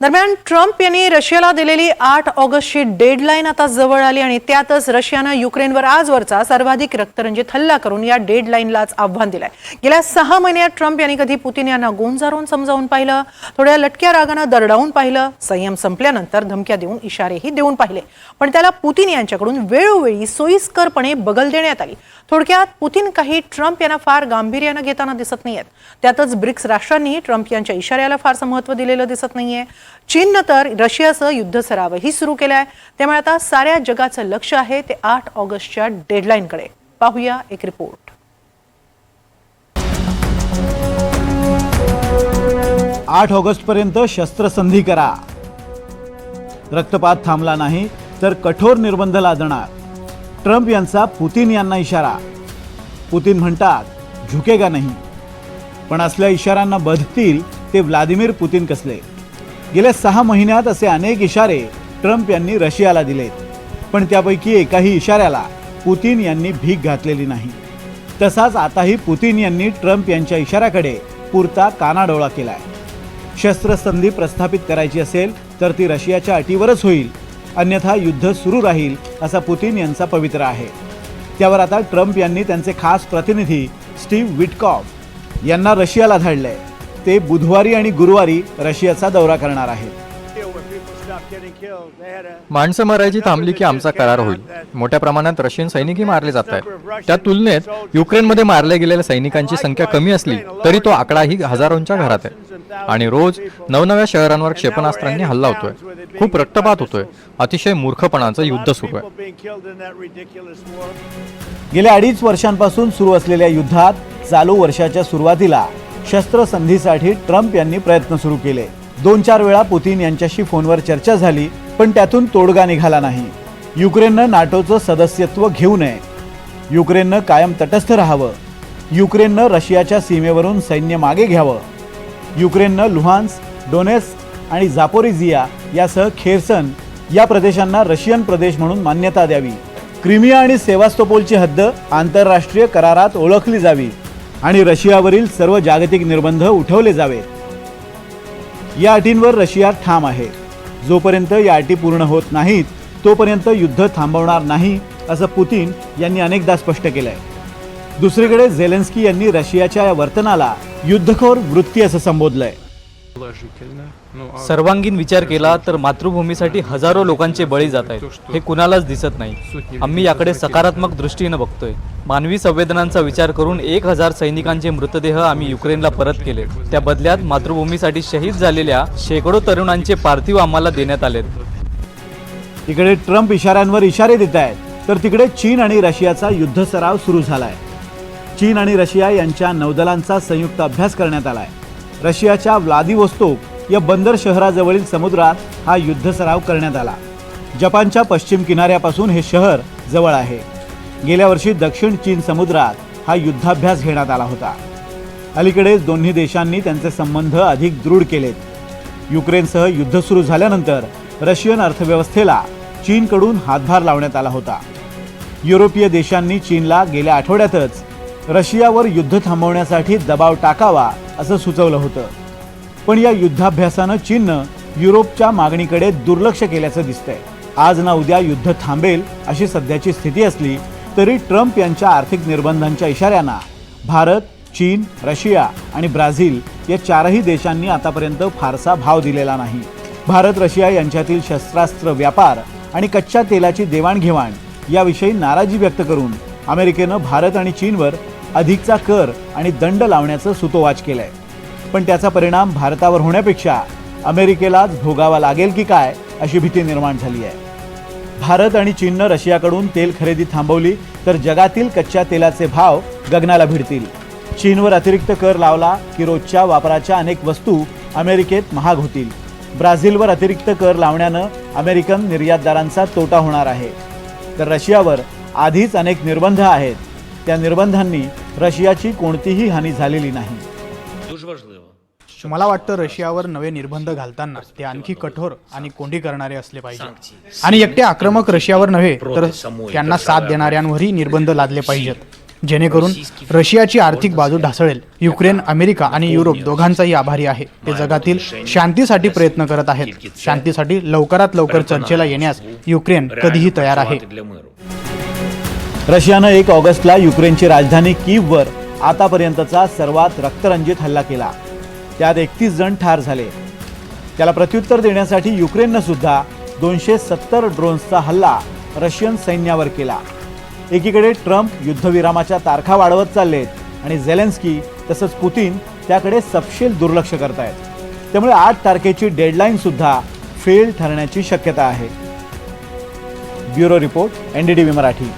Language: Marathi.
दरम्यान ट्रम्प यांनी रशियाला दिलेली आठ ऑगस्टची डेडलाईन आता जवळ आली आणि त्यातच रशियानं युक्रेनवर आजवरचा सर्वाधिक रक्तरंजित हल्ला करून या डेडलाईनलाच आव्हान दिलंय. गेल्या सहा महिन्यात ट्रम्प यांनी कधी पुतीन यांना गोंजारून समजावून पाहिलं थोड्या लटक्या रागानं दरडावून पाहिलं संयम संपल्यानंतर धमक्या देऊन इशारेही देऊन पाहिले. पण त्याला पुतीन यांच्याकडून वेळोवेळी सोयीस्करपणे बगल देण्यात आली. थोडक्यात पुतीन काही ट्रम्प यांना फार गांभीर्यानं घेताना दिसत नाहीयेत. त्यातच ब्रिक्स राष्ट्रांनीही ट्रम्प यांच्या इशाऱ्याला फारसं महत्त्व दिलेलं दिसत नाहीये. चीननं तर रशियाचं युद्ध सरावही सुरू आहे त्यामुळे आता साऱ्या जगाचं लक्ष आहे ते आठ ऑगस्टच्या डेडलाईनकडे. पाहूया एक रिपोर्ट. आठ ऑगस्टपर्यंत शस्त्रसंधी करा. रक्तपात थांबला नाही तर कठोर निर्बंध लादणार. ट्रम्प यांचा पुतीन यांना इशारा. पुतीन म्हणतात झुकेगा नाही. पण असल्या इशाऱ्यांना बधतील ते व्लादिमीर पुतीन कसले? गेल्या सहा महिन्यात असे अनेक इशारे ट्रम्प यांनी रशियाला दिलेत. पण त्यापैकी एकाही इशाऱ्याला पुतीन यांनी भीक घातलेली नाही. तसाच आताही पुतीन यांनी ट्रम्प यांच्या इशाऱ्याकडे पुरता कानाडोळा केलाय. शस्त्रसंधी प्रस्थापित करायची असेल तर ती रशियाच्या अटीवरच होईल. अन्यथा युद्ध सुरू राहील असा पुतीन यांचा पवित्र आहे. त्यावर आता ट्रम्प यांनी त्यांचे खास प्रतिनिधी स्टीव्ह विटकॉफ यांना रशियाला धाडलंय. ते बुधवारी आणि गुरुवारी रशियाचा दौरा करणार आहेत. माणसं मारायची थांबली की आमचा करार होईल. मोठ्या प्रमाणात रशियन सैनिकही मारले जात आहेत त्या तुलनेत युक्रेनमध्ये मारल्या गेलेल्या सैनिकांची संख्या कमी असली तरी तो आकडाही हजारोंच्या घरात आहे. आणि रोज नवनव्या शहरांवर क्षेपणास्त्रांनी हल्ला होतोय. खूप रक्तपात होतोय. अतिशय मूर्खपणाचं युद्ध सुरू आहे. गेल्या अडीच वर्षांपासून सुरू असलेल्या युद्धात चालू वर्षाच्या सुरुवातीला शस्त्रसंधीसाठी ट्रम्प यांनी प्रयत्न सुरू केले. दोन चार वेळा पुतीन यांच्याशी फोनवर चर्चा झाली पण त्यातून तोडगा निघाला नाही. युक्रेननं नाटोचं सदस्यत्व घेऊ नये. युक्रेननं कायम तटस्थ राहावं. युक्रेननं रशियाच्या सीमेवरून सैन्य मागे घ्यावं. युक्रेननं लुहान्स डोनेस आणि जापोरिझिया यासह खेरसन या प्रदेशांना रशियन प्रदेश म्हणून मान्यता द्यावी. क्रिमिया आणि सेवास्तोपोलची हद्द आंतरराष्ट्रीय करारात ओळखली जावी. आणि रशियावरील सर्व जागतिक निर्बंध उठवले जावेत. या अटींवर रशिया ठाम आहे. जोपर्यंत या अटी पूर्ण होत नाहीत तोपर्यंत युद्ध थांबवणार नाही असं पुतीन यांनी अनेकदा स्पष्ट केलंय. दुसरीकडे झेलेन्स्की यांनी रशियाच्या या वर्तनाला युद्धखोर वृत्ती असं संबोधलंय. सर्वांगीण विचार केला तर मातृभूमीसाठी हजारो लोकांचे बळी जात आहेत. हे कुणालाच दिसत नाही. आम्ही याकडे सकारात्मक दृष्टीनं बघतोय. मानवी संवेदनांचा विचार करून एक हजार सैनिकांचे मृतदेह आम्ही युक्रेनला परत केले. त्या बदल्यात मातृभूमीसाठी शहीद झालेल्या शेकडो तरुणांचे पार्थिव आम्हाला देण्यात आलेत. इकडे ट्रम्प इशाऱ्यांवर इशारे देत आहेत तर तिकडे चीन आणि रशियाचा युद्ध सराव सुरू झालाय. चीन आणि रशिया यांच्या नौदलांचा संयुक्त अभ्यास करण्यात आलाय. रशियाच्या व्लादिवोस्तोक या बंदर शहराजवळील समुद्रात हा युद्ध सराव करण्यात आला. जपानच्या पश्चिम किनाऱ्यापासून हे शहर जवळ आहे. गेल्या वर्षी दक्षिण चीन समुद्रात हा युद्धाभ्यास घेण्यात आला होता. अलीकडेच दोन्ही देशांनी त्यांचे संबंध अधिक दृढ केलेत. युक्रेनसह युद्ध सुरू झाल्यानंतर रशियन अर्थव्यवस्थेला चीनकडून हातभार लावण्यात आला होता. युरोपीय देशांनी चीनला गेल्या आठवड्यातच रशियावर युद्ध थांबवण्यासाठी दबाव टाकावा असं सुचवलं होतं. पण या युद्धाभ्यासानं चीननं युरोपच्या मागणीकडे दुर्लक्ष केल्याचं दिसतंय. आज ना उद्या युद्ध थांबेल अशी सध्याची स्थिती असली तरी ट्रम्प यांच्या आर्थिक निर्बंधांच्या इशाऱ्यांना भारत चीन रशिया आणि ब्राझील या चारही देशांनी आतापर्यंत फारसा भाव दिलेला नाही. भारत रशिया यांच्यातील शस्त्रास्त्र व्यापार आणि कच्च्या तेलाची देवाणघेवाण याविषयी नाराजी व्यक्त करून अमेरिकेनं भारत आणि चीनवर अधिकचा कर आणि दंड लावण्याचं सुतोवाच केलंय. पण त्याचा परिणाम भारतावर होण्यापेक्षा अमेरिकेलाच भोगावा लागेल की काय अशी भीती निर्माण झाली आहे. भारत आणि चीननं रशियाकडून तेल खरेदी थांबवली तर जगातील कच्च्या तेलाचे भाव गगनाला भिडतील. चीनवर अतिरिक्त कर लावला की रोजच्या वापराच्या अनेक वस्तू अमेरिकेत महाग होतील. ब्राझीलवर अतिरिक्त कर लावण्यानं अमेरिकन निर्यातदारांचा तोटा होणार आहे. तर रशियावर आधीच अनेक निर्बंध आहेत. त्या निर्बंधांनी रशियाची कोणतीही हानी झालेली नाही. मला वाटतं रशियावर नवे निर्बंध घालताना ते आणखी कठोर आणि कोंडी करणारे असले पाहिजे. आणि एकटे आक्रमक रशियावर नव्हे तर त्यांना साथ देणाऱ्यांवरही निर्बंध लादले पाहिजेत. जेणेकरून रशियाची आर्थिक बाजू ढासळेल. युक्रेन अमेरिका आणि युरोप दोघांचाही आभारी आहे. ते जगातील शांतीसाठी प्रयत्न करत आहेत. शांतीसाठी लवकरात लवकर चर्चेला येण्यास युक्रेन कधीही तयार आहे. रशियानं एक ऑगस्टला युक्रेनची राजधानी कीववर आतापर्यंतचा सर्वात रक्तरंजित हल्ला केला. त्यात एकतीस जण ठार झाले. त्याला प्रत्युत्तर देण्यासाठी युक्रेननं सुद्धा दोनशे सत्तर ड्रोन्सचा हल्ला रशियन सैन्यावर केला. एकीकडे ट्रम्प युद्धविरामाच्या तारखा वाढवत चाललेत आणि झेलेन्स्की तसंच पुतीन त्याकडे सपशेल दुर्लक्ष करतायत. त्यामुळे आठ तारखेची डेडलाईन सुद्धा फेल ठरण्याची शक्यता आहे. Bureau report NDTV Marathi.